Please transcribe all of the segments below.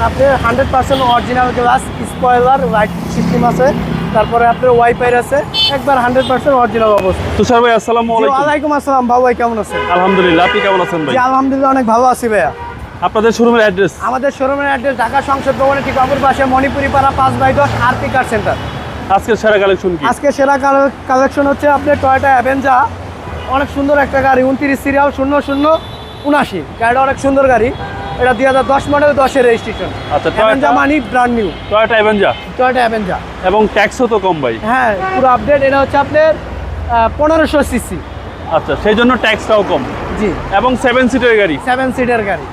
দেখেন আপনি hundred percent original glass spoiler light system আছে তারপরে আপনার ওয়াইফাই আছে একবার হান্ড্রেড পার্সেন্ট অরিজিনাল অবস্থা তুষার ভাই আসসালামু আলাইকুম। ওয়ালাইকুম আসসালাম বাবু ভাই কেমন আছেন? আলহামদুলিল্লাহ আপনি কেমন আছেন ভাই? আলহামদুলিল্লাহ অনেক ভালো আছি ভাইয়া। আপনাদের শোরুমের অ্যাড্রেস আমাদের শোরুমের অ্যাড্রেস ঢাকা সংসদ ভবনের ঠিক অপর পাশে মণিপুরি পাড়া পাঁচ বাই দশ আরপি কার সেন্টার আজকের সেরা কালেকশন কি? আজকে সেরা কালেকশন হচ্ছে আপনার টয়টা অ্যাভেঞ্জা অনেক সুন্দর একটা গাড়ি উনত্রিশ সিরিয়াল শূন্য শূন্য। উনাশি গাড়িটা অনেক সুন্দর গাড়ি। এটা দুই হাজার দশ মডেল দশের রেজিস্ট্রেশন আচ্ছা, Avanza money brand new Toyota Avanza Toyota Avanza এবং ট্যাক্সও তো কম ভাই। হ্যাঁ পুরো আপডেট এটা হচ্ছে আপনার পনেরোশো সিসি আচ্ছা সেই জন্য ট্যাক্সটাও কম। জি। এবং সেভেন সিটের গাড়ি। সেভেন সিটের গাড়ি।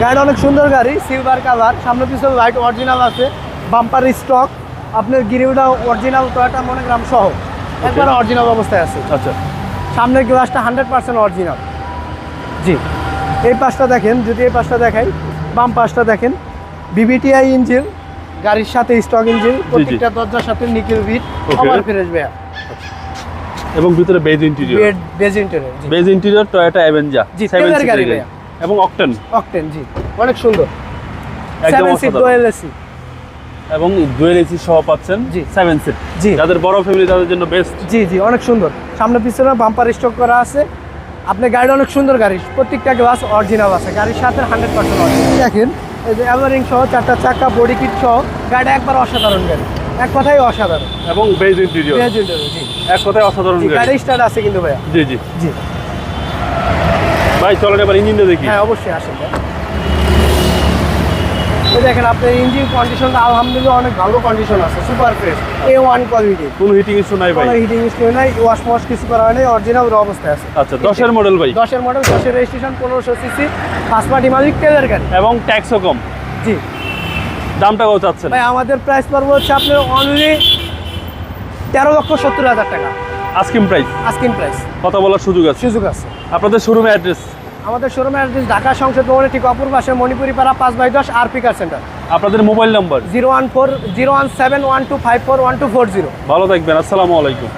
গাড়িটা অনেক সুন্দর গাড়ি সিলভার কালার সামনে পিছনে লাইট অরিজিনাল আছে বাম্পার স্টক আপনার গিরিউটা অরিজিনাল টয়টা মনোগ্রাম সহ। একবার অরিজিনাল অবস্থায় আছে। আচ্ছা। সামনের গ্লাসটা হান্ড্রেড পার্সেন্ট অরিজিনাল জি। এই পাশটা দেখেন যদি এই পাশটা দেখাই বাম পাশটা দেখেন বিবিটিআই ইঞ্জিন গাড়ির সাথে স্টক ইঞ্জিন প্রত্যেকটা দরজার সাথে নিকেল বিট. ওভার ফ্রেশ বেয়া এবং ভিতরে beige interior beige interior beige interior Toyota Avanza জি, সেভেন গাড়ি এবং অকটেন অকটেন জি। অনেক সুন্দর। Seven seat. ডোয়েল এসি এবং ডুয়েল এসি সহ পাচ্ছেন জি। সেভেন সিট জি। যাদের বড় ফ্যামিলি তাদের জন্য বেস্ট জি জি অনেক সুন্দর। সামনে পিছনে বাম্পার স্টক করা আছে। আপনার গাড়ি অনেক সুন্দর গাড়ি। প্রত্যেকটা গ্লাস অরিজিনাল আছে। গাড়ির সাথে হান্ড্রেড পার্সেন্ট অরিজিনাল দেখেন। এই যে অ্যাভারিং সহ চারটা চাকা বডি কিট সহ গাড়িটা একবার অসাধারণ গাড়ি। এক কথাই অসাধারণ। এবং বেজ ইন্টেরিয়র বেজ ইন্টেরিয়র জি। এক কথায় অসাধারণ গাড়ি। গাড়ি স্টার্ট আছে কিন্তু ভাইয়া। জি জি। জি। ভাই চলেন এবার ইঞ্জিনটা দেখি। হ্যাঁ অবশ্যই আসেন ভাইয়া। এই দেখেন আপনার ইঞ্জিন কন্ডিশনটা আলহামদুলিল্লাহ অনেক ভালো কন্ডিশন আছে super fresh A one quality কোনো হিটিং ইস্যু নাই ভাই। কোনো হিটিং স্টোর নাই ওয়াশ ওয়াশ কিছু করা হয় নাই অরিজিনাল অবস্থায় আছে। আচ্ছা দশের মডেল ভাই। দশের মডেল দশের রেজিস্ট্রেশন পনেরোশো সিসি ফার্স্ট পার্টি মালিক তেলের গাড়ি এবং ট্যাক্সও কম। জি। দামটা কত চাচ্ছেন? ভাই আমাদের প্রাইস পড়ব হচ্ছে আপনার অনলি তেরো লক্ষ সত্তর হাজার টাকা। আস্কিম প্রাইস আস্কিন প্রাইস কথা বলার সুযোগ আছে। সুযোগ আছে। আপনাদের শোরুমে অ্যাড্রেস আমাদের শোরুমের অ্যাড্রেস ঢাকা সংসদ ভবনের ঠিক অপূর্ব পাশে মণিপুরি পাড়া পাঁচ বাই দশ আর পিকার সেন্টার আপনাদের মোবাইল নম্বর? Zero one four zero one seven one two five four one two four zero. ভালো থাকবেন আসসালামু আলাইকুম।